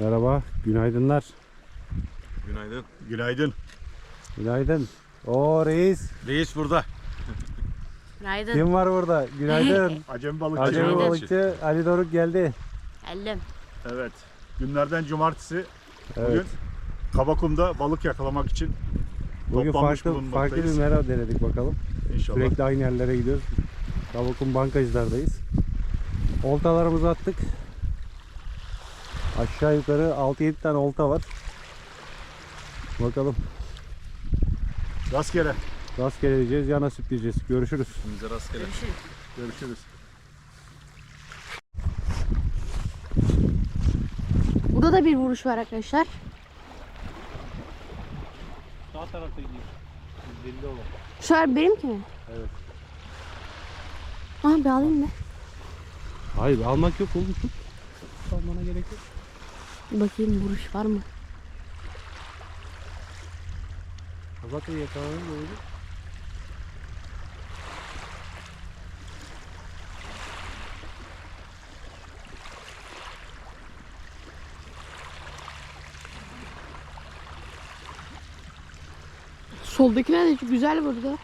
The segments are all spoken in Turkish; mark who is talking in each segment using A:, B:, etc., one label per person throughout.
A: Merhaba, günaydınlar.
B: Günaydın.
C: Günaydın.
A: Günaydın. O reis,
B: Reis burada.
D: Günaydın.
A: kim var burada? Günaydın.
C: Acemi balıkçı.
A: Acemi balıkçı Ali Doruk geldi.
D: Geldim.
C: Evet. Günlerden cumartesi.
A: Evet.
C: Bugün Kabakum'da balık yakalamak için
A: Bugün
C: toplanmış
A: farklı farklı bir mera denedik bakalım.
C: inşallah.
A: Sürekli aynı yerlere gidiyoruz. Kavak'ın bankacılardayız. Oltalarımızı attık. Aşağı yukarı 6-7 tane olta var. Bakalım
C: Rastgele.
A: rastgele diyeceğiz ya nasip diyeceğiz. Görüşürüz.
B: Bize rastgele.
D: Görüşürüz.
C: Görüşürüz.
D: Burada da bir vuruş var arkadaşlar.
A: Sağ tarafta gidiyor. Belli olan.
D: Şu sefer benimki mi?
A: Evet.
D: Aha bir alayım mı?
A: Hayır almak yok oğlum tut. Almana gerek yok.
D: Bakayım vuruş var mı?
A: Zaten yakalanır mı öyle?
D: Soldakine de güzel vurdu.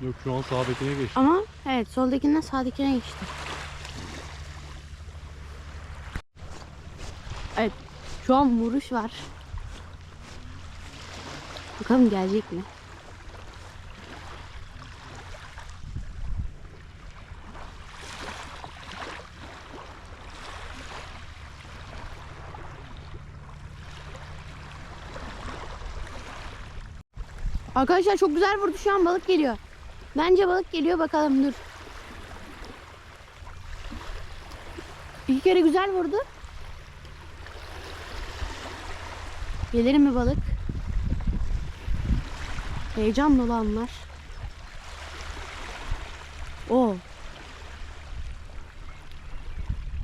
A: Yok şu an sağdakine geçti.
D: Ama evet soldakinden sağdakine geçti. Evet. Şu an vuruş var. Bakalım gelecek mi? Arkadaşlar çok güzel vurdu şu an balık geliyor. Bence balık geliyor bakalım dur. İki kere güzel vurdu. Gelir mi balık? Heyecan dolu. O.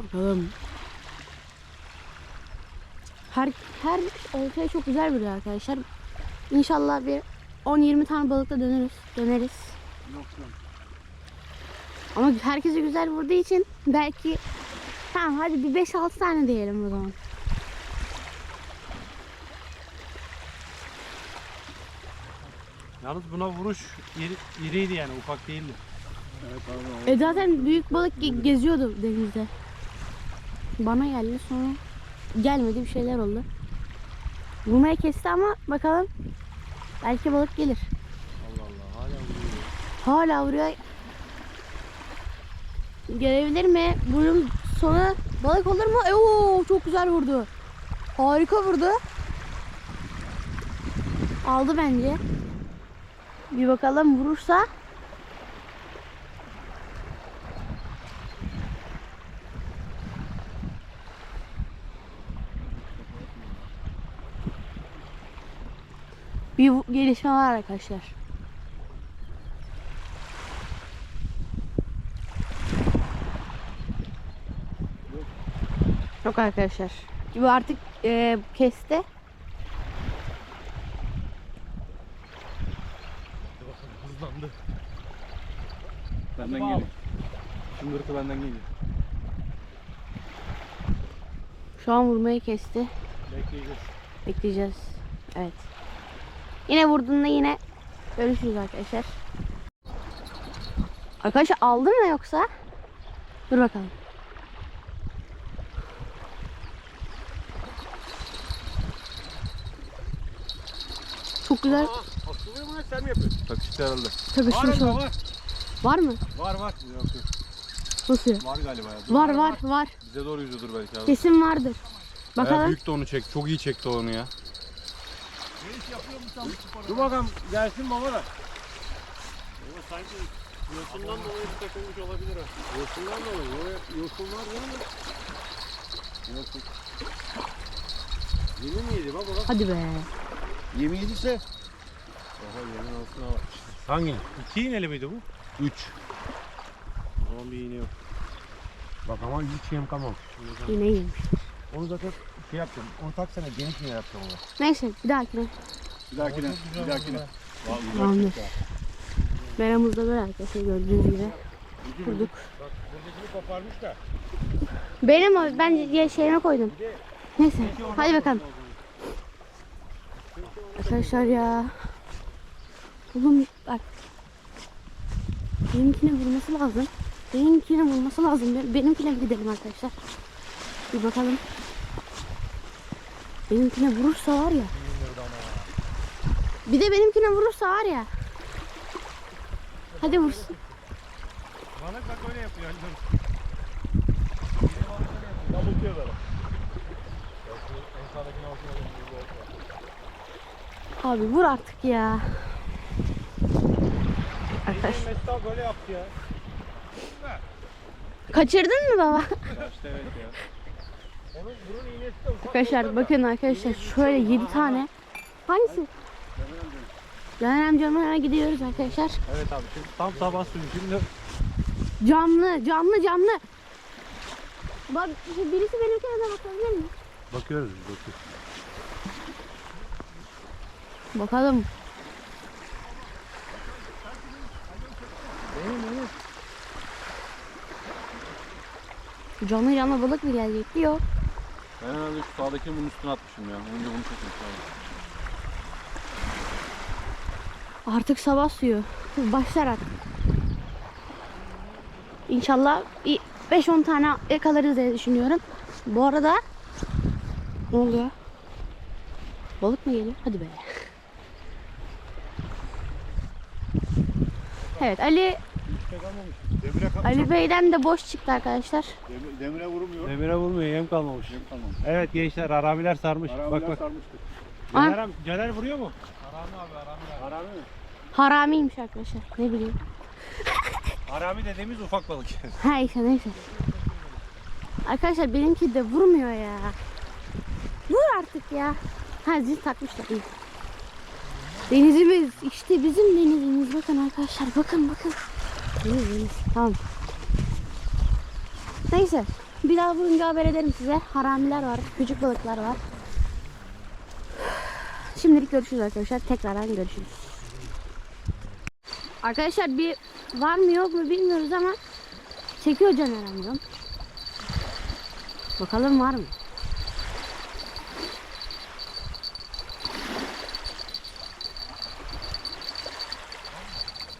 D: Bakalım. Her her oltaya çok güzel vuruyor arkadaşlar. İnşallah bir 10-20 tane balıkla döneriz. Döneriz. Ama herkese güzel vurduğu için belki tamam hadi bir 5-6 tane diyelim o zaman.
A: Yalnız buna vuruş iri, iriydi yani ufak değildi.
D: E zaten büyük balık ge- geziyordu denizde. Bana geldi sonra gelmedi bir şeyler oldu. Vurmaya kesti ama bakalım belki balık gelir.
A: Allah Allah hala vuruyor.
D: Hala vuruyor. Gelebilir mi? Bunun sonu balık olur mu? Oo, çok güzel vurdu. Harika vurdu. Aldı bence. Bir bakalım vurursa. Bir gelişme var arkadaşlar. Yok arkadaşlar. Bu artık e, kesti.
B: Benden geliyor. Şıngırtı benden geliyor.
D: Şu an vurmayı kesti.
A: Bekleyeceğiz.
D: Bekleyeceğiz. Evet. Yine vurduğunda yine görüşürüz arkadaşlar. Arkadaşlar aldı mı yoksa? Dur bakalım. Çok güzel
B: mu lan sen mi yapıyorsun? Takıştı herhalde.
D: takışmış oldu.
B: Var.
D: Mı?
B: Var var. Yok yok.
D: Nasıl? ya?
B: Var galiba ya.
D: Var var var.
B: Bize doğru yüzüyordur belki abi.
D: Kesin vardır.
B: Bayağı
D: Bakalım.
B: büyük de onu çek. Çok iyi çekti onu ya.
A: Dur bakalım gelsin baba da. Ama sanki yosundan dolayı bir takılmış olabilir ha. Yosundan dolayı. Yosunlar var mı? Yok yok. Yeni mi yedi baba?
D: Hadi be.
B: Yemi yediyse. Oha yemin altına
A: Hangi? İki iğneli miydi bu?
B: 3.
A: O zaman bir iğne yok. Bak ama hiç yem kalmamış.
D: Yine yemiş.
A: Onu zaten şey yapacağım. Onu taksana geniş mi yapacağım onu?
D: Neyse bir dahakine.
C: Bir dahakine. Bir dahakine.
D: Tamamdır. Meramızda böyle arkadaşlar gördüğünüz gibi. Kurduk.
A: Bak buradakini koparmış da.
D: Benim o ben diye şeyime koydum. Neyse hadi bakalım. Arkadaşlar ya. Oğlum bak. Benimkine vurması lazım. Benimkine vurması lazım. Ben- Benimkine gidelim arkadaşlar. Bir bakalım. Benimkine vurursa var ya. Bir de benimkine vurursa var ya. Hadi vursun.
A: Balık bak öyle yapıyor.
C: Böyle.
D: Abi vur artık ya. Arkadaş.
A: Mesut abi böyle yaptı ya.
D: Kaçırdın mı baba?
B: İşte evet ya.
A: Onun burun iğnesi de ufak.
D: Arkadaşlar bakın arkadaşlar şöyle 7 tane. Hangisi? Caner amcamla gidiyoruz arkadaşlar.
A: Evet abi şimdi tam sabah suyu şimdi.
D: Camlı, camlı, camlı. Bak birisi benimkine de bakabilir mi?
A: Bakıyoruz biz bakıyoruz.
D: Bakalım. Canlı canlı balık mı gelecekti? Yok.
B: Ben herhalde şu sağdakini bunun üstüne atmışım ya. Önce bunu çekmiş abi.
D: Artık sabah suyu. Başlar artık. İnşallah bir 5-10 tane yakalarız diye düşünüyorum. Bu arada ne oluyor? Balık mı geliyor? Hadi be. Evet Ali
C: Demire,
D: Ali Bey'den de boş çıktı arkadaşlar.
C: demire, demire vurmuyor.
A: Demire vurmuyor yem kalmamış.
C: Tamam.
A: Evet gençler haramiler sarmış.
C: Arabiler
A: bak bak.
C: sarmıştır.
A: Caner, Caner vuruyor mu?
C: Harami mi?
D: Haramiymiş arkadaşlar. Ne bileyim.
A: Harami dediğimiz ufak balık.
D: Ha işte neyse. Arkadaşlar benimki de vurmuyor ya. Vur artık ya. Ha zil takmışlar iyi. Denizimiz işte bizim denizimiz bakın arkadaşlar bakın bakın. Deniz deniz tamam. Neyse bir daha vurunca haber ederim size. Haramiler var, küçük balıklar var. Şimdilik görüşürüz arkadaşlar. Tekrardan görüşürüz. Arkadaşlar bir var mı yok mu bilmiyoruz ama çekiyor Caner amcam. Bakalım var mı?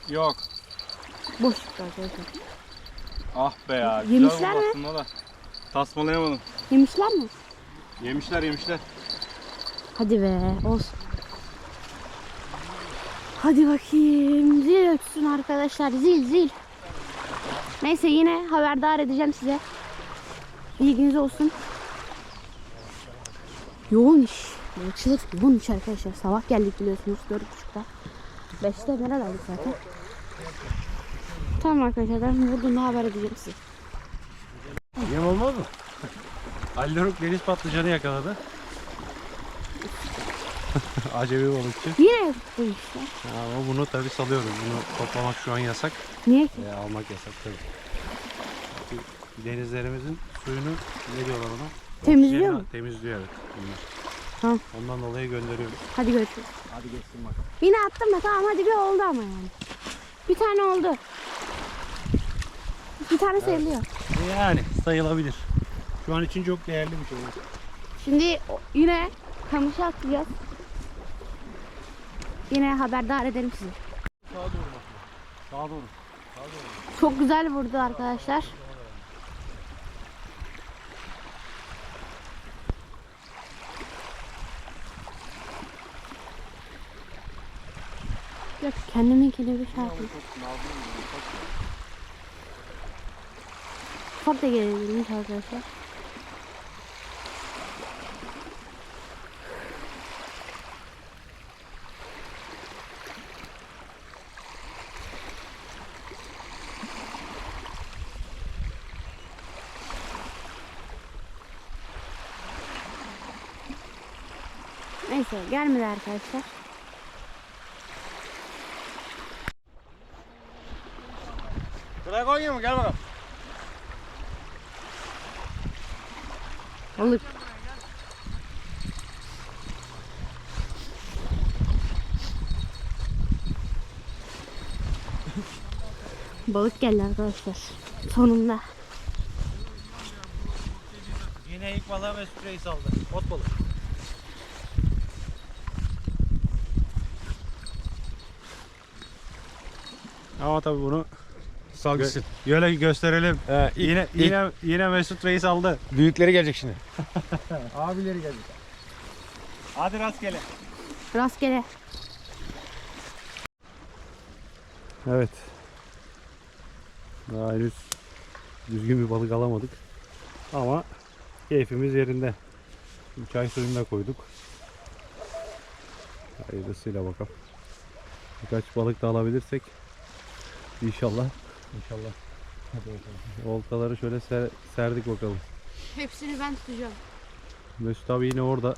B: Yok.
D: Boş çıktı arkadaşlar.
B: Ah be ya.
D: Yemişler mi?
B: aslında da. Tasmalayamadım.
D: Yemişler mi?
B: Yemişler yemişler.
D: Hadi be olsun. Hadi bakayım. Zil ötsün arkadaşlar. Zil zil. Neyse yine haberdar edeceğim size. Bilginiz olsun. Yoğun iş. Balıkçılık yoğun iş arkadaşlar. Sabah geldik biliyorsunuz 4.30'da. 5'te neredeydik zaten. Tamam arkadaşlar ben vurduğumda haber edeceğim size.
A: Yem olmaz mı? Ali Doruk deniz patlıcanı yakaladı. Acemi balıkçı.
D: Yine bu işte.
A: Ama bunu tabi salıyorum. Bunu toplamak şu an yasak.
D: Niye ki?
A: Veya almak yasak tabi. Denizlerimizin suyunu ne diyorlar ona?
D: Temizliyor mu?
A: Temizliyor evet. Bunlar.
D: Tamam.
A: Ondan dolayı gönderiyorum.
D: Hadi görüşürüz.
A: Hadi geçsin bak.
D: Yine attım da tamam hadi bir oldu ama yani. Bir tane oldu. Bir tane sayılıyor.
A: Yani sayılabilir. Şu an için çok değerli bir şey.
D: Şimdi o- yine kamışa atacağız. Yine haberdar ederim sizi.
B: Sağa doğru bak. Sağa doğru.
D: Çok güzel vurdu arkadaşlar. Yok kendiminkini bir şey yapayım. Ufak da gelebilirmiş arkadaşlar. Neyse gelmedi arkadaşlar.
A: Koyayım mı? Gel bakalım.
D: Balık. Balık geldi arkadaşlar. Sonunda.
A: Yine ilk balığı Mesut Reis aldı. Ot balığı. Ama tabii bunu
C: Sal
A: gö- Böyle gösterelim. yine yine yine Mesut Reis aldı.
C: Büyükleri gelecek şimdi.
A: Abileri geldi. Hadi rastgele.
D: Rastgele.
A: Evet. Daha henüz düzgün bir balık alamadık. Ama keyfimiz yerinde. Şimdi çay suyunu da koyduk. Hayırlısıyla bakalım. Birkaç balık da alabilirsek inşallah. İnşallah. Oltaları şöyle ser- serdik bakalım.
D: Hepsini ben tutacağım.
A: Mesut abi yine orada.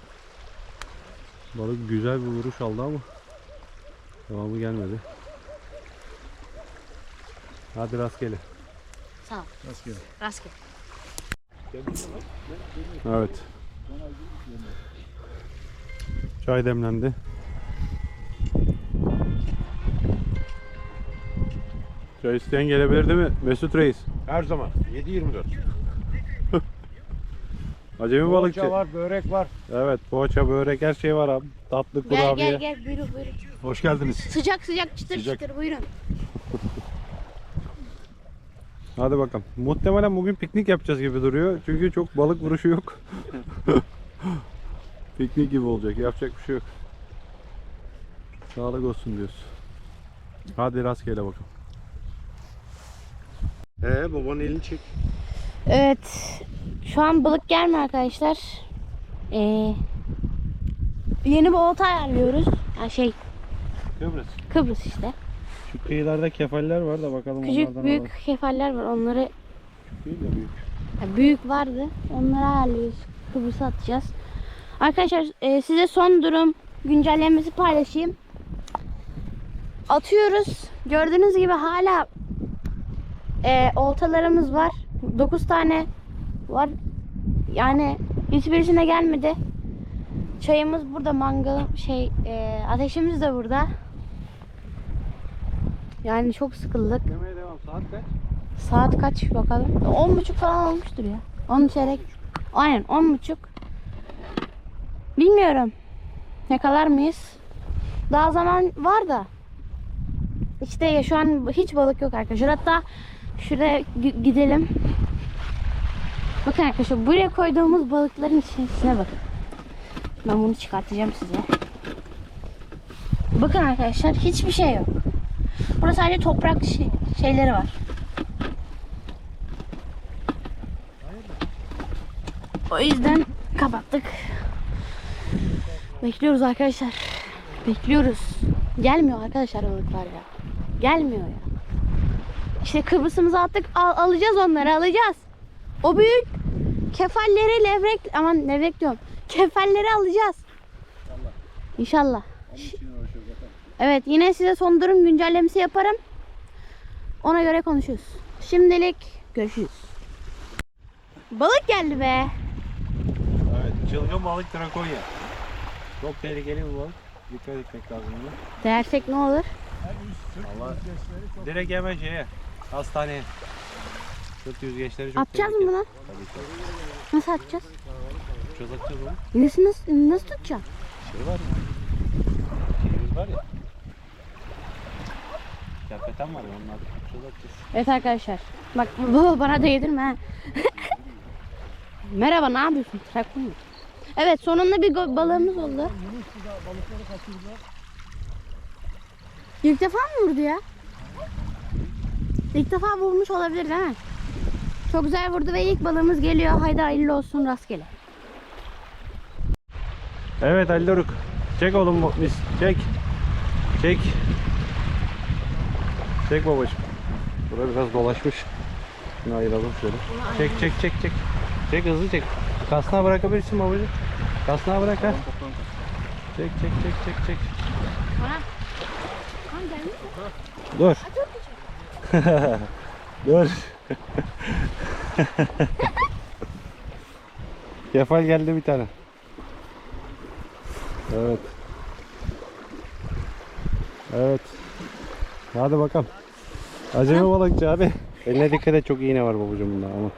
A: Balık güzel bir vuruş aldı ama devamı gelmedi. Hadi rastgele.
D: Sağ ol.
C: Rastgele.
D: Rastgele.
A: Evet. Çay demlendi. Çay isteyen gelebilir değil mi? Mesut Reis.
C: Her zaman. 7-24.
A: Acemi balıkçı.
C: Poğaça var, börek var.
A: Evet poğaça, börek her şey var abi. Tatlı
D: Gel
A: kurabiye.
D: gel gel buyurun buyurun.
C: Hoş geldiniz.
D: Sıcak sıcak çıtır
A: Sıcak.
D: çıtır buyurun.
A: Hadi bakalım. Muhtemelen bugün piknik yapacağız gibi duruyor. Çünkü çok balık vuruşu yok. piknik gibi olacak. Yapacak bir şey yok. Sağlık olsun diyoruz. Hadi rastgele bakalım.
C: Ee babanın elini çek.
D: Evet. Şu an balık gelmiyor arkadaşlar. Ee, yeni bir olta ayarlıyoruz. Yani şey
A: Kıbrıs.
D: Kıbrıs işte.
A: Şu kıyılarda kefaller var da bakalım
D: Küçük
A: onlardan
D: büyük
A: alalım.
D: kefaller var. Onları
A: Değil de büyük.
D: ya büyük vardı. Onları ayarlıyoruz. Kıbrıs'a atacağız. Arkadaşlar e, size son durum güncellemesi paylaşayım. Atıyoruz. Gördüğünüz gibi hala e, oltalarımız var. 9 tane var. Yani hiçbirisine gelmedi. Çayımız burada, mangal şey e, ateşimiz de burada. Yani çok sıkıldık.
A: Devam. Saat kaç?
D: Saat kaç bakalım? 10.30 falan olmuştur ya. 10 çeyrek. Aynen 10.30. Bilmiyorum. Yakalar mıyız? Daha zaman var da. İşte ya şu an hiç balık yok arkadaşlar. Hatta şuraya gi- gidelim. Bakın arkadaşlar buraya koyduğumuz balıkların içerisine bakın. Ben bunu çıkartacağım size. Bakın arkadaşlar hiçbir şey yok. Burada sadece toprak şey- şeyleri var. O yüzden kapattık. Bekliyoruz arkadaşlar. Bekliyoruz. Gelmiyor arkadaşlar balıklar ya. Gelmiyor ya. İşte Kıbrıs'ımızı attık. Al- alacağız onları alacağız. O büyük kefalleri levrek aman levrek diyorum. Kefalleri alacağız. İnşallah. Evet yine size son durum güncellemesi yaparım. Ona göre konuşuruz. Şimdilik görüşürüz. Balık geldi be.
A: Evet. Çılgın balık trakonya. Çok tehlikeli bir balık. Dikkat etmek lazım buna.
D: Değersek ne olur?
A: Allah. Direkt hemen şeye. Hastaneye. Sırt yüzgeçleri çok
D: Atacağız mı
A: tehlikeli.
D: bunu?
A: Tabii ki.
D: Nasıl atacağız?
A: Atacağız atacağız onu.
D: Nasıl, nasıl, nasıl tutacağım?
A: Şey var ya. Şeyimiz var ya. Kerpeten var ya onlar. Atacağız atacağız.
D: Evet arkadaşlar. Bak baba bana da yedirme ha. Merhaba ne yapıyorsun? Traktor mu? Evet sonunda bir go- balığımız oldu. İlk defa mı vurdu ya? İlk defa vurmuş olabilir değil mi? Çok güzel vurdu ve ilk balığımız geliyor. Haydi hayırlı olsun rastgele.
A: Evet Ali Doruk. Çek oğlum mis. Çek. Çek. Çek babacığım. Burası biraz dolaşmış. Şunu ayıralım şöyle. Çek çek çek çek. Çek hızlı çek. Kasnağı bırakabilirsin babacığım. Kasnağı bırak ha. Çek çek çek çek çek. Dur. Dur. Kefal geldi bir tane. Evet. Evet. Hadi bakalım. Acemi balıkçı hadi. Eline dikkat et çok iğne var babacığım bunda ama.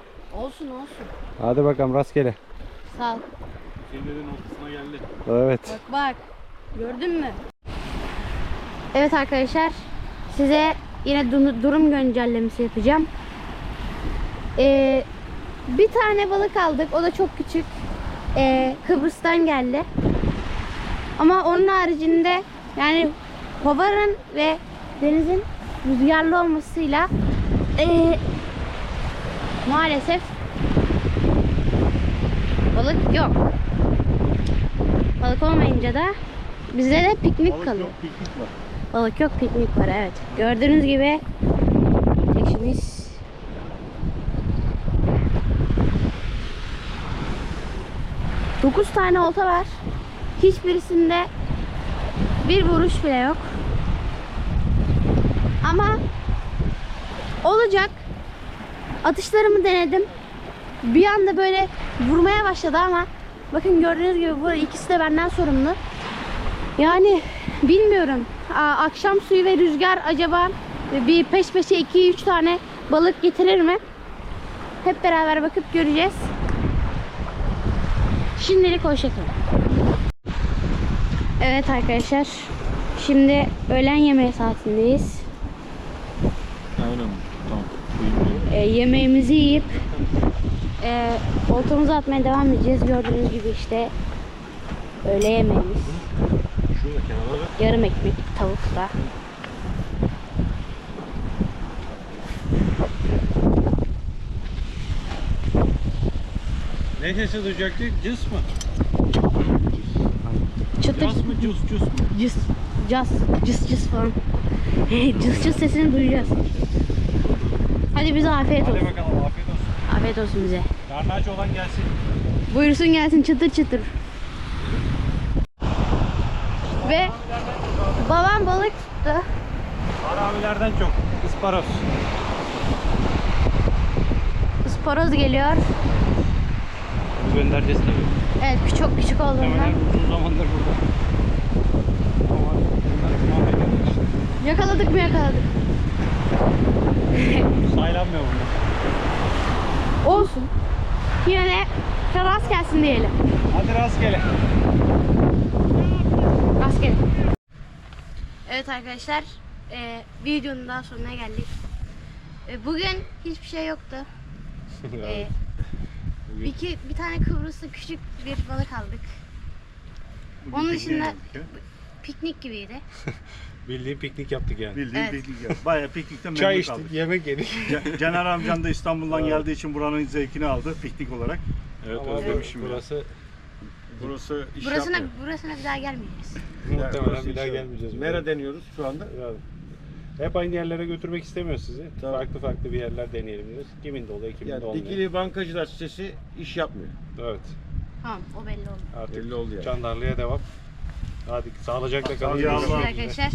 D: Olsun olsun.
C: Hadi bakalım rastgele.
D: Sağ ol.
B: Kirlerin ortasına geldi.
C: Evet.
D: Bak bak. Gördün mü? Evet arkadaşlar. Size yine du- durum güncellemesi yapacağım. Ee, bir tane balık aldık. O da çok küçük. Ee, Kıbrıs'tan geldi. Ama onun haricinde yani havanın ve denizin rüzgarlı olmasıyla ee, maalesef balık yok. Balık olmayınca da bizde de piknik kalıyor.
C: piknik var.
D: Balık yok, piknik var evet. Gördüğünüz gibi tekşimiz Dokuz tane olta var. Hiçbirisinde bir vuruş bile yok. Ama olacak. Atışlarımı denedim. Bir anda böyle vurmaya başladı ama bakın gördüğünüz gibi bu ikisi de benden sorumlu. Yani bilmiyorum. Akşam suyu ve rüzgar acaba bir peş peşe 2-3 tane balık getirir mi? Hep beraber bakıp göreceğiz. Şimdilik hoşçakalın. Evet arkadaşlar. Şimdi öğlen yemeği saatindeyiz.
B: Mi? Tamam.
D: Ee, yemeğimizi yiyip e, oltamızı atmaya devam edeceğiz. Gördüğünüz gibi işte öğle yemeğimiz.
C: Kenara bak.
D: Yarım ekmek tavuk da.
A: Ne sesi duyacaktık? Cız mı?
D: Çıtır
A: Cız mı cız cız mı?
D: cıs cas cıs cıs falan. cıs cıs sesini duyacağız. Hadi bize afiyet
A: Hadi
D: olsun.
A: bakalım afiyet olsun.
D: Afiyet olsun bize.
A: Karnı aç olan gelsin.
D: Buyursun gelsin çıtır çıtır. Ve babam balık tuttu.
A: Harabilerden çok. Isparoz.
D: Isporoz geliyor.
A: Bunu göndereceğiz tabii.
D: Evet çok küçük olduğundan.
A: Hemen uzun zamandır burada. Ama bunlar mahvediyorlar işte.
D: Yakaladık mı yakaladık.
A: Saylanmıyor bunlar.
D: Olsun. Yine de rast gelsin diyelim.
A: Hadi rastgele.
D: Rastgele. Evet arkadaşlar. E, videonun daha sonuna geldik. E, bugün hiçbir şey yoktu. E, iki, bir tane Kıbrıs'ta küçük bir balık aldık. Onun dışında piknik gibiydi.
C: Bildiğin piknik yaptık yani.
E: Bildiğin
D: Evet.
E: piknik ya. Bayağı piknikten
C: Çay
E: memnun
C: içtik,
E: kaldık.
C: yemek yedik.
E: Caner amcan da İstanbul'dan geldiği için buranın zevkini aldı piknik olarak.
B: Evet
C: Ama
B: özlemişim ya.
C: burası
E: Burası iş
D: Burasına,
E: yapmıyor.
D: burasına bir daha gelmeyeceğiz.
C: Muhtemelen bir daha gelmeyeceğiz.
E: Nereye deniyoruz şu anda?
C: Hep aynı yerlere götürmek istemiyoruz sizi.
E: Tabii.
C: Farklı farklı bir yerler deneyelim diyoruz. Kimin de oluyor, kimin de
E: Yani
C: olmuyor.
E: Dikili Bankacılar sitesi iş yapmıyor.
C: Evet.
D: Tamam o belli oldu.
C: Artık
E: Belli oldu yani.
C: Candarlı'ya devam. Hadi sağlıcakla kalın. Üzere.
D: Arkadaşlar